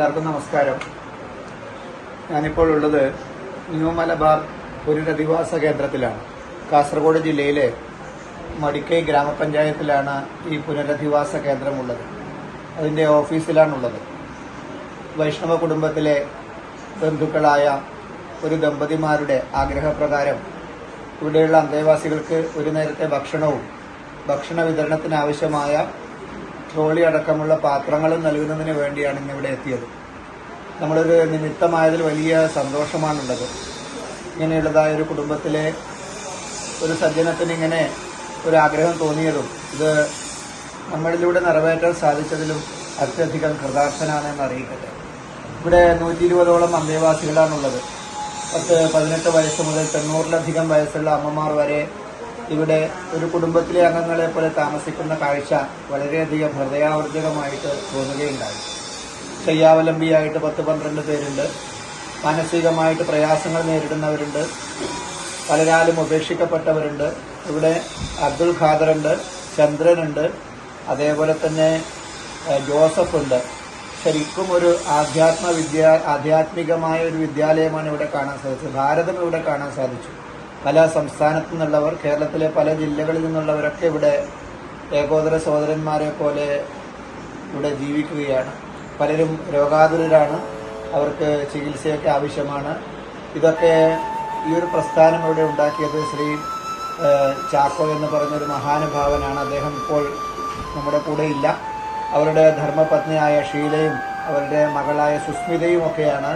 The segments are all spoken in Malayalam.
എല്ലാവർക്കും നമസ്കാരം. ഞാനിപ്പോൾ ഉള്ളത് ന്യൂ മലബാർ പുനരധിവാസ കേന്ദ്രത്തിലാണ്. കാസർഗോഡ് ജില്ലയിലെ മടിക്കൈ ഗ്രാമപഞ്ചായത്തിലാണ് ഈ പുനരധിവാസ കേന്ദ്രമുള്ളത് അതിന്റെ ഓഫീസിലാണുള്ളത്. വൈഷ്ണവ കുടുംബത്തിലെ ബന്ധുക്കളായ ഒരു ദമ്പതിമാരുടെ ആഗ്രഹപ്രകാരം ഇവിടെയുള്ള അന്തേവാസികൾക്ക് ഒരു നേരത്തെ ഭക്ഷണവും ഭക്ഷണ വിതരണത്തിന് ആവശ്യമായ ട്രോളി അടക്കമുള്ള പാത്രങ്ങളും നൽകുന്നതിന് വേണ്ടിയാണ് ഇന്ന് ഇവിടെ എത്തിയത്. നമ്മളൊരു നിമിത്തമായതിൽ വലിയ സന്തോഷമാണുള്ളത്. ഇങ്ങനെയുള്ളതായ ഒരു കുടുംബത്തിലെ ഒരു സജ്ജനത്തിന് ഇങ്ങനെ ഒരു ആഗ്രഹം തോന്നിയതും ഇത് നമ്മളിലൂടെ നിറവേറ്റാൻ സാധിച്ചതിലും അത്യധികം കൃതാർത്ഥനാണെന്ന് അറിയിക്കട്ടെ. ഇവിടെ നൂറ്റി ഇരുപതോളം അന്തേവാസികളാണുള്ളത്. പത്ത് പതിനെട്ട് വയസ്സ് മുതൽ തൊണ്ണൂറിലധികം വയസ്സുള്ള അമ്മമാർ വരെ ഇവിടെ ഒരു കുടുംബത്തിലെ അംഗങ്ങളെ പോലെ താമസിക്കുന്ന കാഴ്ച വളരെയധികം ഹൃദയാവർജകമായിട്ട് തോന്നുകയുണ്ടായി. ശയ്യാവലംബിയായിട്ട് പത്ത് പന്ത്രണ്ട് പേരുണ്ട്. മാനസികമായിട്ട് പ്രയാസങ്ങൾ നേരിടുന്നവരുണ്ട്. പലരാലും ഉപേക്ഷിക്കപ്പെട്ടവരുണ്ട്. ഇവിടെ അബ്ദുൽ ഖാദറുണ്ട് ചന്ദ്രനുണ്ട് അതേപോലെ തന്നെ ജോസഫ് ഉണ്ട് ശരിക്കും ഒരു ആധ്യാത്മ വിദ്യ ആധ്യാത്മികമായ ഒരു വിദ്യാലയമാണ് ഇവിടെ കാണാൻ സാധിച്ചത്. ഭാരതം ഇവിടെ കാണാൻ സാധിച്ചു. പല സംസ്ഥാനത്തു നിന്നുള്ളവർ കേരളത്തിലെ പല ജില്ലകളിൽ നിന്നുള്ളവരൊക്കെ ഇവിടെ ഏകോദര സഹോദരന്മാരെ പോലെ ഇവിടെ ജീവിക്കുകയാണ്. പലരും രോഗാതുരരാണ്. അവർക്ക് ചികിത്സയൊക്കെ ആവശ്യമാണ്. ഇതൊക്കെ ഈ ഒരു പ്രസ്ഥാനം ഇവിടെ ഉണ്ടാക്കിയത് ശ്രീ ചാക്കോ എന്ന് പറഞ്ഞൊരു മഹാനുഭാവനാണ്. അദ്ദേഹം ഇപ്പോൾ നമ്മുടെ കൂടെ ഇല്ല അവരുടെ ധർമ്മപത്നിയായ ഷീലയും അവരുടെ മകളായ സുസ്മിതയും ഒക്കെയാണ്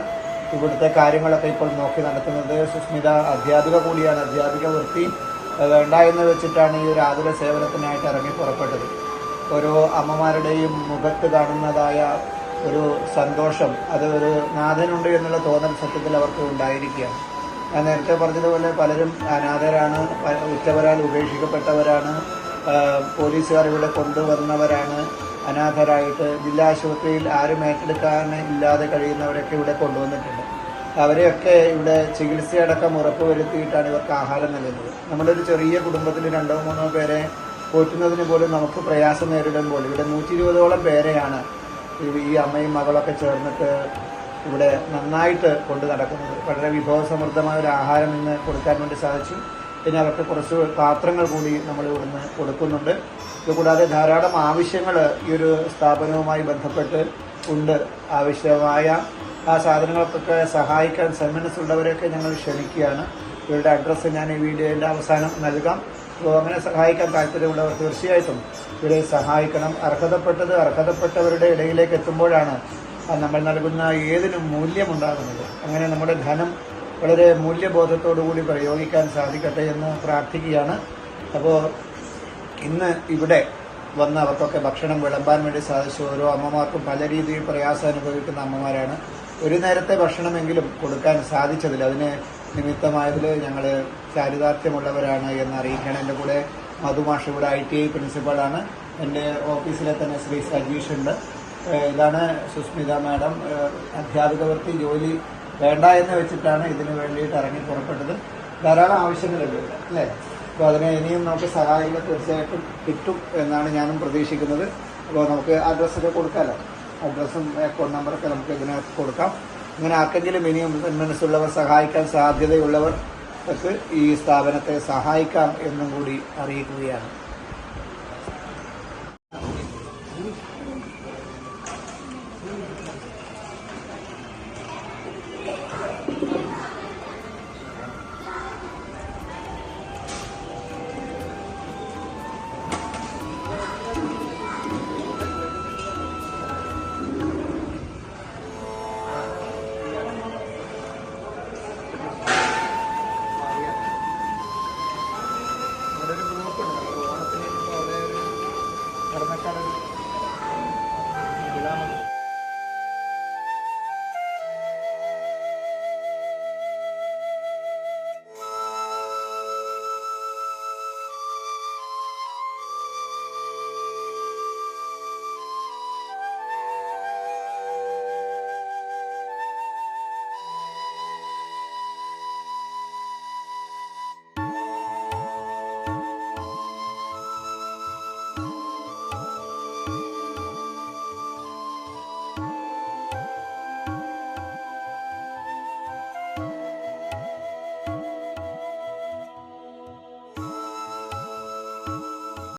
ഇവിടുത്തെ കാര്യങ്ങളൊക്കെ ഇപ്പോൾ നോക്കി നടത്തുന്നത് സുസ്മിത അധ്യാപിക കൂടിയാണ്. അധ്യാപിക വൃത്തി വേണ്ട എന്ന് വെച്ചിട്ടാണ് ഈ ഒരു ആതുര സേവനത്തിനായിട്ട് ഇറങ്ങി പുറപ്പെട്ടത്. ഓരോ അമ്മമാരുടെയും മുഖത്ത് കാണുന്നതായ ഒരു സന്തോഷം അത് ഒരു നാഥനുണ്ട് എന്നുള്ള തോന്നൽ സത്യത്തിൽ അവർക്ക് ഉണ്ടായിരിക്കുകയാണ്. ഞാൻ നേരത്തെ പറഞ്ഞതുപോലെ പലരും അനാഥരാണ് ഉറ്റവരാൽ ഉപേക്ഷിക്കപ്പെട്ടവരാണ് പോലീസുകാർ ഇവിടെ കൊണ്ടുവന്നവരാണ്. അനാഥരായിട്ട് ജില്ലാ ആശുപത്രിയിൽ ആരും ഏറ്റെടുക്കാൻ ഇല്ലാതെ കഴിയുന്നവരൊക്കെ ഇവിടെ കൊണ്ടുവന്നിട്ടുണ്ട്. അവരെയൊക്കെ ഇവിടെ ചികിത്സയടക്കം ഉറപ്പുവരുത്തിയിട്ടാണ് ഇവർക്ക് ആഹാരം നൽകുന്നത്. നമ്മുടെ ഒരു ചെറിയ കുടുംബത്തിൽ രണ്ടോ മൂന്നോ പേരെ പോറ്റുന്നതിന് പോലും നമുക്ക് പ്രയാസം നേരിടുമ്പോൾ ഇവിടെ നൂറ്റി ഇരുപതോളം പേരെയാണ് ഈ അമ്മയും മകളൊക്കെ ചേർന്നിട്ട് ഇവിടെ നന്നായിട്ട് കൊണ്ടു നടക്കുന്നത്. വളരെ വിഭവസമൃദ്ധമായ ഒരു ആഹാരം ഇന്ന് കൊടുക്കാൻ വേണ്ടി സാധിച്ചു. പിന്നെ അവർക്ക് കുറച്ച് പാത്രങ്ങൾ കൂടി നമ്മൾ ഇവിടുന്ന് കൊടുക്കുന്നുണ്ട്. ഇതുകൂടാതെ ധാരാളം ആവശ്യങ്ങൾ ഈ ഒരു സ്ഥാപനവുമായി ബന്ധപ്പെട്ട് ഉണ്ട്. ആവശ്യമായ ആ സാധനങ്ങൾക്കൊക്കെ സഹായിക്കാൻ സെമിനസ് ഉള്ളവരെയൊക്കെ ഞങ്ങൾ ക്ഷണിക്കുകയാണ്. ഇവരുടെ അഡ്രസ്സ് ഞാൻ ഈ വീഡിയോയുടെ അവസാനം നൽകാം. അപ്പോൾ അങ്ങനെ സഹായിക്കാൻ താല്പര്യമുള്ളവർ തീർച്ചയായിട്ടും ഇവരെ സഹായിക്കണം. അർഹതപ്പെട്ടത് അർഹതപ്പെട്ടവരുടെ ഇടയിലേക്ക് എത്തുമ്പോഴാണ് നമ്മൾ നൽകുന്ന ഏതിനും മൂല്യമുണ്ടാകുന്നത്. അങ്ങനെ നമ്മുടെ ധനം വളരെ മൂല്യബോധത്തോടു കൂടി പ്രയോഗിക്കാൻ സാധിക്കട്ടെ എന്ന് പ്രാർത്ഥിക്കുകയാണ്. അപ്പോൾ ഇന്ന് ഇവിടെ വന്ന് അവർക്കൊക്കെ ഭക്ഷണം വിളമ്പാൻ വേണ്ടി സാധിച്ചു. ഓരോ അമ്മമാർക്കും പല രീതിയിൽ പ്രയാസം അനുഭവിക്കുന്ന അമ്മമാരാണ്. ഒരു നേരത്തെ ഭക്ഷണമെങ്കിലും കൊടുക്കാൻ സാധിച്ചതിൽ അതിന് നിമിത്തമായതിൽ ഞങ്ങൾ ചാരിതാർത്ഥ്യമുള്ളവരാണ് എന്ന് അറിയിക്കണം എന്റെ കൂടെ മധുമാഷ് ഇവിടെ ഐ ടി ഐ പ്രിൻസിപ്പളാണ് എന്റെ ഓഫീസിലെ തന്നെ ശ്രീ സജീഷ് ഉണ്ട്. ഇതാണ് സുസ്മിത മാഡം. അധ്യാപക വൃത്തി ജോലി വേണ്ട എന്ന് വെച്ചിട്ടാണ് ഇതിനു വേണ്ടിയിട്ട് ഇറങ്ങി പുറപ്പെട്ടത്. ധാരാളം ആവശ്യങ്ങളുണ്ട് അല്ലേ? അപ്പോൾ അതിനെ ഇനിയും നമുക്ക് സഹായങ്ങൾ തീർച്ചയായിട്ടും കിട്ടും എന്നാണ് ഞാനും പ്രതീക്ഷിക്കുന്നത്. അപ്പോൾ നമുക്ക് അഡ്രസ്സൊക്കെ കൊടുക്കാമല്ലോ അഡ്രസ്സും അക്കൗണ്ട് നമ്പറൊക്കെ നമുക്ക് ഇതിനകത്ത് കൊടുക്കാം. ഇങ്ങനെ ആർക്കെങ്കിലും ഇനിയും മനസ്സുള്ളവർ സഹായിക്കാൻ സാധ്യതയുള്ളവർ ഒക്കെ ഈ സ്ഥാപനത്തെ സഹായിക്കാം എന്നും കൂടി അറിയിക്കുകയാണ്. ഇവിടെ ഒരു ഗ്രൂപ്പ്